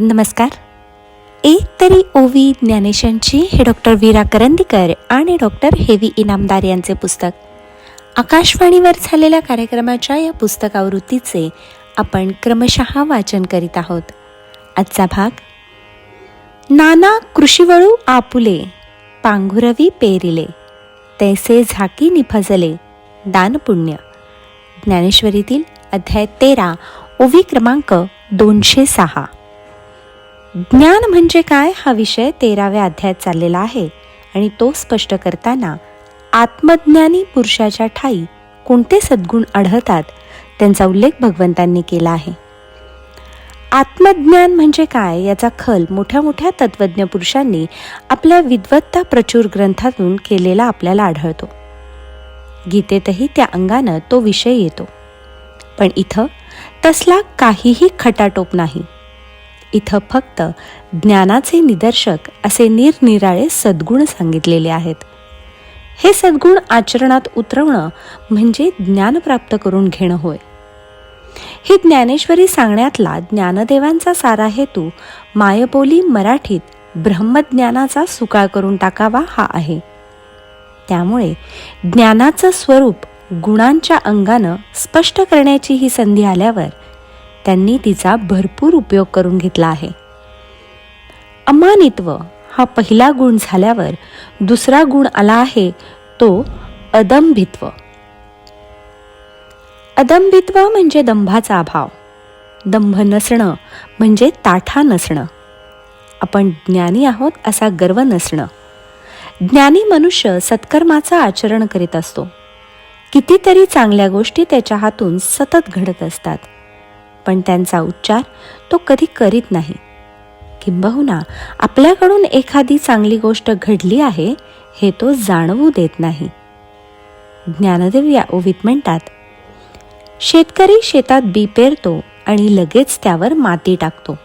नमस्कार. एक तरी ओवी ज्ञानेशांची हे डॉक्टर वीरा करंदीकर आणि डॉक्टर हेवी इनामदार यांचे पुस्तक. आकाशवाणीवर झालेल्या कार्यक्रमाच्या या पुस्तकावृत्तीचे आपण क्रमशः वाचन करीत आहोत. आजचा भाग नाना कृषीवळू आपुले पांघुरवी पेरिले तैसे झाकी निफजले दानपुण्य ज्ञानेश्वरीतील अध्याय तेरा ओवी क्रमांक दोनशे सहा. ज्ञान म्हणजे काय हा विषय तेराव्या अध्यायात चाललेला आहे. आणि तो स्पष्ट करताना आत्मज्ञानी पुरुषाच्या ठाई कोणते सद्गुण आढळतात त्यांचा उल्लेख भगवंतांनी केला आहे. आत्मज्ञान म्हणजे काय याचा खल मोठ्या मोठ्या तत्वज्ञ पुरुषांनी आपल्या विद्वत्ता प्रचूर ग्रंथातून केलेला आपल्याला आढळतो. गीतेतही त्या अंगानं तो विषय येतो. पण इथं तसला काहीही खटाटोप नाही. इथं फक्त ज्ञानाचे निदर्शक असे निरनिराळे सद्गुण सांगितलेले आहेत. हे सद्गुण आचरणात उतरवणं म्हणजे ज्ञान प्राप्त करून घेणं होय. ही ज्ञानेश्वरी सांगण्यातला ज्ञानदेवांचा सारा हेतू मायबोली मराठीत ब्रह्मज्ञानाचा सुकाळ करून टाकावा हा आहे. त्यामुळे ज्ञानाचं स्वरूप गुणांच्या अंगानं स्पष्ट करण्याची ही संधी आल्यावर त्यांनी तिचा भरपूर उपयोग करून घेतला आहे. अमानित्व हा पहिला गुण झाल्यावर दुसरा गुण आला आहे तो अदंभित्व. अदंभित्व म्हणजे दंभाचा अभाव. दंभ नसणं म्हणजे ताठा नसणं. आपण ज्ञानी आहोत असा गर्व नसणं. ज्ञानी मनुष्य सत्कर्माचं आचरण करीत असतो. कितीतरी चांगल्या गोष्टी त्याच्या हातून सतत घडत असतात. पण त्यांचा उच्चार तो कधी करीत नाही. किंबहुना आपल्याकडून एखादी चांगली गोष्ट घडली आहे हे तो जाणवू देत नाही. ज्ञानदेव या ओवीत म्हणतात शेतकरी शेतात बी पेरतो आणि लगेच त्यावर माती टाकतो.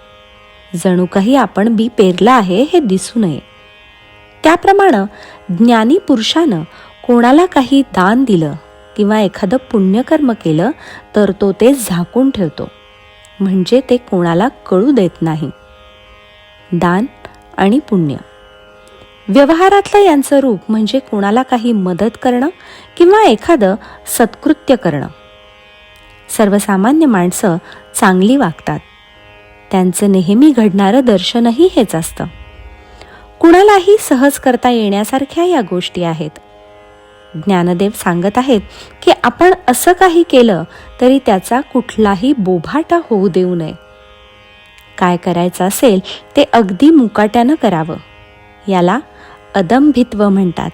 जणू काही आपण बी पेरलं आहे हे दिसू नये. त्याप्रमाणे ज्ञानी पुरुषानं कोणाला काही दान दिलं किंवा एखादं पुण्यकर्म केलं तर तो ते झाकून ठेवतो. म्हणजे ते कोणाला कळू देत नाही. दान आणि पुण्य. व्यवहारातलं यांचं रूप म्हणजे कोणाला काही मदत करणं किंवा एखादं सत्कृत्य करणं. सर्वसामान्य माणसं चांगली वागतात. त्यांचं नेहमी घडणारं दर्शनही हेच असतं. कुणालाही सहज करता येण्यासारख्या या गोष्टी आहेत. ज्ञानदेव सांगत आहेत की आपण असं काही केलं तरी त्याचा कुठलाही बोभाटा होऊ देऊ नये. काय करायचं असेल ते अगदी मुकाट्यानं करावं. याला अदंभित्व म्हणतात.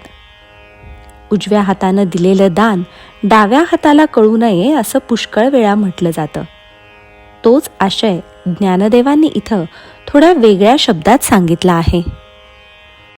उजव्या हातानं दिलेलं दान डाव्या हाताला कळू नये असं पुष्कळ वेळा म्हटलं जातं. तोच आशय ज्ञानदेवांनी इथं थोड्या वेगळ्या शब्दात सांगितला आहे.